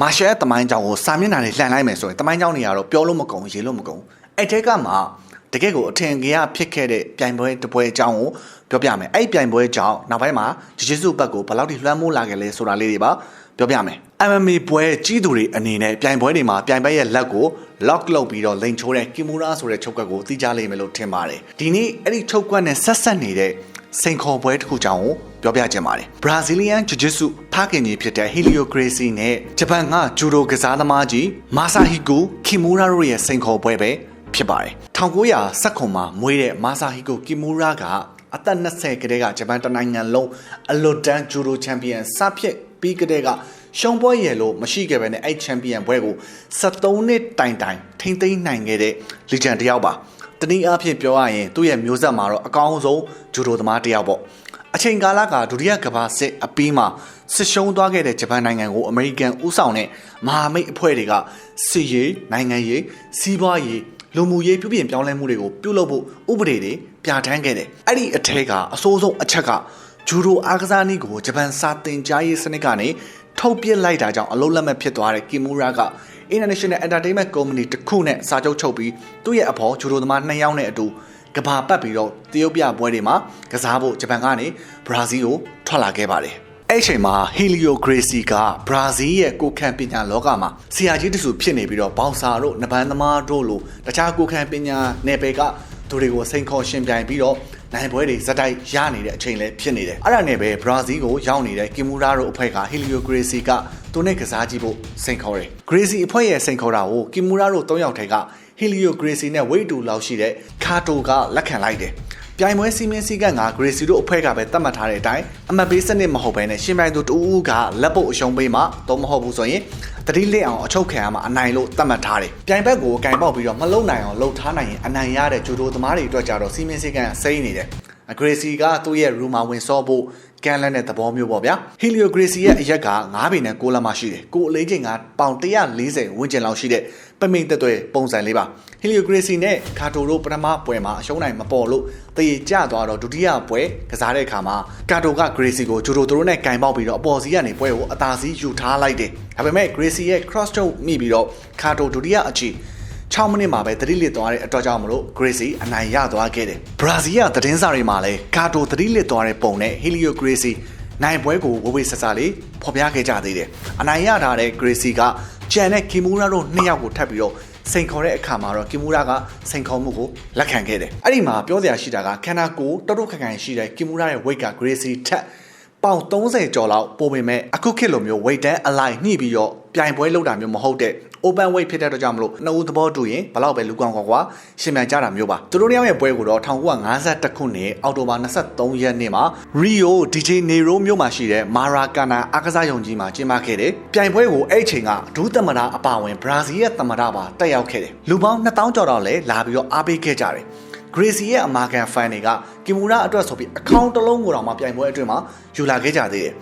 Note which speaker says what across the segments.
Speaker 1: မာရှယ်ရဲ့တမိုင်းကြောင်ကိုစာမျက်နှာနဲ့လှန်လိုက်မယ်ဆိုရင်တမိုင်းကြောင်တွေကတော့ပြောလို့မကုန်ရေလို့မကုန်အဲ့တဲကမှတကယ့်ကိုအထင်ကြီးရဖြစ်ခဲ့တဲ့ပြိုင်ပွဲတစ်ပွဲအကြောင်းကိုပြောပြမယ်အဲ့ပြိုင်ပွဲကြောင့်နောက်ပိုင်းမှာဂျေဂျူးဘက်ကိုဘယ်လောက်ထိလွှမ်းမိုးလာခဲ့လဲဆိုတာလေးတွေပါပြောပြမယ် MMA ပွဲကြီးသူတွေအနေနဲ့ပြိုင်ပွဲတွေမှာပြိုင်ပွဲရဲ့လက်ကို lock လုပ်ပြီးတော့လိန်ချိုးတဲ့ Kimura ဆိုတဲ့ချုပ်ကွက်ကိုသိကြလိမ့်မယ်လို့ထင်ပါတယ်ဒီနေ့အဲ့ဒီချုပ်ကွက်နဲ့ဆက်ဆက်နေတဲ့စိန်ခေါ်ပွဲတစ်ခုကြောင့်ကို ပြောပြချင်ပါတယ် Brazilian Jiu-Jitsu ဖခင်ကြီးဖြစ်တဲ့ Helio Gracie နဲ့ဂျပန်ကဂျူဒိုကစားသမားကြီး Masahiko Kimura တို့ရဲ့စိန်ခေါ်ပွဲပဲဖြစ်ပါတယ်1919မှာမွေးတဲ့ Masahiko Kimura ကအသက်20ကတည်းကဂျပန်တနိုင်ငံလုံးအလွတ်တန်းဂျူဒိုချန်ပီယံစဖြစ်ပြီးကတည်းကရှုံးပွဲရယ်လို့မရှိခဲ့ပဲနဲ့အဲ့ချန်ပီယံပွဲကို73နှစ်တိုင်တိုင်ထိမ့်သိမ်းနိုင်ခဲ့တဲ့ legend တစ်ယောက်ပါတနည်းအားဖြင့်ပြောရရင်သူ့ရဲ့မျိုးဆက်မှာတော့အကောင်းဆုံးဂျူဒိုသမားတစ်ယောက်ပေါ့ အချိန်ကာလကဒုတိယကမ္ဘာစစ်အပြီးမှာစစ်ရှုံးသွားခဲ့တဲ့ဂျပန်နိုင်ငံကိုအမေရိကန်ဦးဆောင်တဲ့မဟာမိတ်အဖွဲ့တွေကစစ်ရေးနိုင်ငံရေးစီးပွားရေးလူမှုရေးပြုပြင်ပြောင်းလဲမှုတွေကိုပြုလုပ်ဖို့ဥပဒေတွေပြဋ္ဌာန်းခဲ့တယ်။အဲ့ဒီအထက်ကအစိုးဆုံးအချက်ကဂျူဒိုအားကစားနည်းကိုဂျပန်စာတင်ကြားရေးစနစ်ကနေထုတ်ပစ်လိုက်တာကြောင့်အလုံးလက်မဲ့ဖြစ်သွားတဲ့ကီမူရာက International Entertainment Company တစ်ခုနဲ့စာချုပ်ချုပ်ပြီးသူ့ရဲ့အဖေါ်ဂျူဒိုသမား2ယောက်နဲ့အတူ ကဘာပတ်ပြီးတော့တရုတ်ပြပွဲတွေမှာကစားဖို့ဂျပန်ကနေဘရာဇီးကိုထွက်လာခဲ့ပါတယ်။အဲ့ချိန်မှာ Helio Gracie ကဘရာဇီးရဲ့ကိုခံပညာလောကမှာဆရာကြီးတစုဖြစ်နေပြီးတော့ဘောင်ဆာတို့နဘန်သမားတို့လိုတခြားကိုခံပညာနယ်ပယ်ကသူတွေကိုစိန်ခေါ်ရှင်ပြိုင်ပြီးတော့နိုင်ပွဲတွေဇက်တိုက်ရနေတဲ့အချိန်လည်းဖြစ်နေတယ်အဲ့ဒါနဲ့ပဲဘရာဇီးကိုရောက်နေတဲ့ကီမူရာတို့အဖွဲ့ကဟီလီယိုဂရေစီက သူနဲ့ကစားကြည့်ဖို့စိန်ခေါ်တယ်ဂရေစီအဖွဲ့ရဲ့စိန်ခေါ်တာကိုကီမူရာတို့၃ယောက်ထဲကဟီလီယိုဂရေစီနဲ့ဝိတ်တူလောက်ရှိတဲ့ခါတိုကလက်ခံလိုက်တယ်ပြိုင်ပွဲစီမင်းစည်းကမ်းကဂရေစီတို့အဖွဲ့ကပဲသတ်မှတ်ထားတဲ့အတိုင်းအမတ်ပေးစနစ်မဟုတ်ဘဲနဲ့ရှင်ပြိုင်သူတူဦးကလက်ပုတ်အရှုံးပေးမှတော့မဟုတ်ဘူးဆိုရင်တတိလက်အောင်အချုပ်ခံရမှာအနိုင်လို့သတ်မှတ်ထားတယ်။ပြိုင်ဘက်ကိုကင်ပေါက်ပြီးတော့မလုံနိုင်အောင်လှုပ်ထားနိုင်ရင်အနိုင်ရတဲ့ဂျူဒိုသမားတွေအတွက်ကြတော့စီမင်းစည်းကမ်းစိမ့်နေတယ်။ Gracie ကသူ့ရဲ့ room မှာဝင်စောဖို့ကန်လက်တဲ့သဘောမျိုးပေါ့ဗျာ Helio Gracie ရဲ့အရက်က9ပေနဲ့6လက်မရှိတယ်ကိုအလေးချိန်ကပေါင်140ဝန်းကျင်လောက်ရှိတဲ့ပမိန်သက်သွဲပုံစံလေးပါ Helio Gracie နဲ့ကာတိုတို့ပထမပွဲမှာအရှုံးနိုင်မပေါ်လို့တည်ကြသွားတော့ဒုတိယပွဲကစားတဲ့အခါမှာကာတိုက Gracie ကိုဂျိုဒိုတို့နဲ့ကင်ပေါက်ပြီးတော့အပေါ်စီးကနေပွဲကိုအသာစီးယူထားလိုက်တယ်ဒါပေမဲ့ Gracie ရဲ့ cross choke မိပြီးတော့ကာတိုဒုတိယအချီ 6မိနစ်မှာပဲသတိလစ်သွားတဲ့အတွက်ကြောင့်မလို့ Gracie အနိုင်ရသွားခဲ့တယ်။ဘရာဇီးကသတင်းစာတွေမှာလည်းကာတိုသတိလစ်သွားတဲ့ပုံနဲ့ Helio Gracie နိုင်ပွဲကိုဝဝေဆဆလေးဖော်ပြခဲ့ကြသေးတယ်။အနိုင်ရထားတဲ့ Gracie ကဂျန်နဲ့ကီမူရာတို့နှစ်ယောက်ကိုထပ်ပြီးတော့စိန်ခေါ်တဲ့အခါမှာတော့ကီမူရာကစိန်ခေါ်မှုကိုလက်ခံခဲ့တယ်။အဲ့ဒီမှာပြောစရာရှိတာကခန္ဓာကိုယ်တော်တော်ခက်ခိုင်ရှိတဲ့ကီမူရာရဲ့ weight က Gracie ထက်ပေါင်30ကျော်လောက်ပိုပေမဲ့အခုခေတ်လိုမျိုး weight တန်းအလိုက်ညှိပြီးတော့ ပြိုင်ပွဲလုပ်တာမျိုးမဟုတ်တဲ့ open weight ဖြစ်တဲ့အတွက်ကြောင့်မလို့နှစ်ဦးသဘောတူရင်ဘလောက်ပဲလူကောင်းကွာကွာရှင်မြန်ကြတာမျိုးပါသူတို့နှစ်ယောက်ရဲ့ပွဲကိုတော့1952ခုနှစ်အောက်တိုဘာ23ရက်နေ့မှာ Rio DJ Nero မြို့မှာရှိတဲ့ Maracana အားကစားရုံကြီးမှာကျင်းပခဲ့တယ်ပြိုင်ပွဲကိုအဲ့ချိန်ကဒူးသမ္မတအပါဝင်ဘရာဇီးရဲ့သမ္မတပါတက်ရောက်ခဲ့တယ်လူပေါင်း2000ကျော်တော့လည်းလာပြီးတော့အားပေးခဲ့ကြတယ် Gracie ရဲ့အမာကန်ဖန်တွေကကီမူရာအတွက်ဆိုပြီးအကောင့်တစ်လုံးကိုတော့မှပြိုင်ပွဲအတွင်းမှာယူလာခဲ့ကြသေးတယ်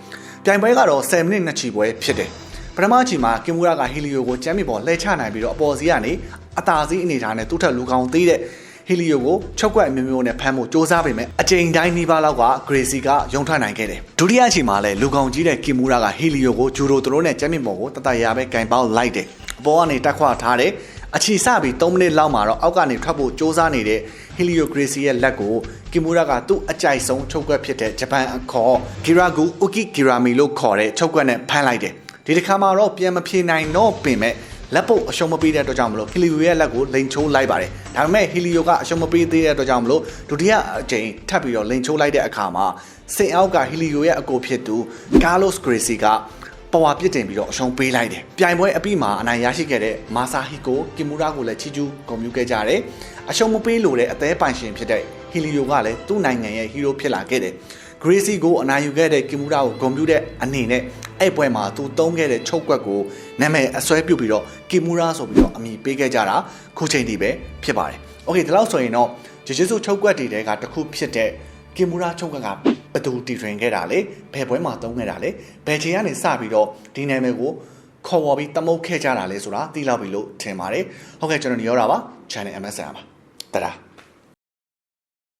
Speaker 1: ပြိုင်ပွဲကတော့10မိနစ်နှစ်ချီပွဲဖြစ်တယ် ပထမအချိန်မှာကင်မူရာကဟီလီယိုကိုကျမ်းမြေပေါ်လှည့်ချနိုင်ပြီးတော့အပေါ်စီးကနေအသာစီးအနေထားနဲ့သူ့ထက်လူကောင်းသေးတဲ့ဟီလီယိုကိုချုပ်ကွက်အမျိုးမျိုးနဲ့ဖမ်းဖို့စ조사ပေမဲ့အချိန်တိုင်းနှီးပါးလောက်ကဂရေစီကယုံထွက်နိုင်ခဲ့တယ်ဒုတိယအချိန်မှာလည်းလူကောင်ကြီးတဲ့ကင်မူရာကဟီလီယိုကိုဂျူရိုသူတို့နဲ့ကျမ်းမြေပေါ်ကိုတတရာပဲကင်ပေါက်လိုက်တယ်အပေါ်ကနေတက်ခွာထားတယ်အချီစပြီး3မိနစ်လောက်မှာတော့အောက်ကနေထွက်ဖို့စ조사နေတဲ့ Helio Gracie ရဲ့လက်ကိုကီမူရာကသူ့အကြိုက်ဆုံးချုပ်ကွက်ဖြစ်တဲ့ဂျပန်အခေါ် Kiragu Ukigirami လို့ခေါ်တဲ့ချုပ်ကွက်နဲ့ဖမ်းလိုက်တယ် ဒီတစ်ခါမှာတော့ပြန်မဖြေနိုင်တော့ပင်မဲ့လက်ပုတ်အရှုံးမပေးတဲ့အတွက်ကြောင့်မလို့ဟီလီယိုရဲ့လက်ကိုလိန်ချိုးလိုက်ပါတယ်ဒါပေမဲ့ဟီလီယိုကအရှုံးမပေးသေးတဲ့အတွက်ကြောင့်မလို့ဒုတိယအကြိမ်ထပ်ပြီးတော့လိန်ချိုးလိုက်တဲ့အခါမှာစင်အောက်ကဟီလီယိုရဲ့အကိုဖြစ်သူကားလော့စ်ဂရေစီကပဝါပြစ်တင်ပြီးတော့အရှုံးပေးလိုက်တယ်။ပြိုင်ပွဲအပြီးမှာအနိုင်ရရှိခဲ့တဲ့မာဆာဟီကိုကီမူရာကိုလည်းချီကျူးဂုဏ်ပြုခဲ့ကြတယ်။အရှုံးမပေးလို့တဲ့အသေးပိုင်ရှင်ဖြစ်တဲ့ဟီလီယိုကလည်းသူ့နိုင်ငံရဲ့ဟီးရိုးဖြစ်လာခဲ့တယ်။ Gracie ကိုအနိုင်ယူခဲ့တဲ့ကီမူရာကိုဂုဏ်ပြုတဲ့အနေနဲ့ အဲ့ပွဲမှာသူတုံးခဲ့တဲ့ချုပ်ကွက်ကိုနာမည်အစွဲပြုတ်ပြီးတော့ကီမူရာဆိုပြီးတော့အမည်ပေးခဲ့ကြတာခုချိန်ထိပဲဖြစ်ပါတယ်။ Okay ဒီလောက်ဆိုရင်တော့ဂျေဂျေဆုချုပ်ကွက်တွေတဲကတစ်ခုဖြစ်တဲ့ကင်မူရာချုပ်ကကဘယ်သူတီထွင်ခဲ့တာလဲဘယ်ပွဲမှာသုံးခဲ့တာလဲဘယ်ချိန်ကနေစပြီးတော့ဒီနာမည်ကိုခေါ်ဝေါ်ပြီးတမုတ်ခဲ့ကြတာလဲဆိုတာသိလောက်ပြီလို့ထင်ပါတယ်ဟုတ်ကဲ့ကျွန်တော်ညောတာပါ channel MSN ပါတဒါ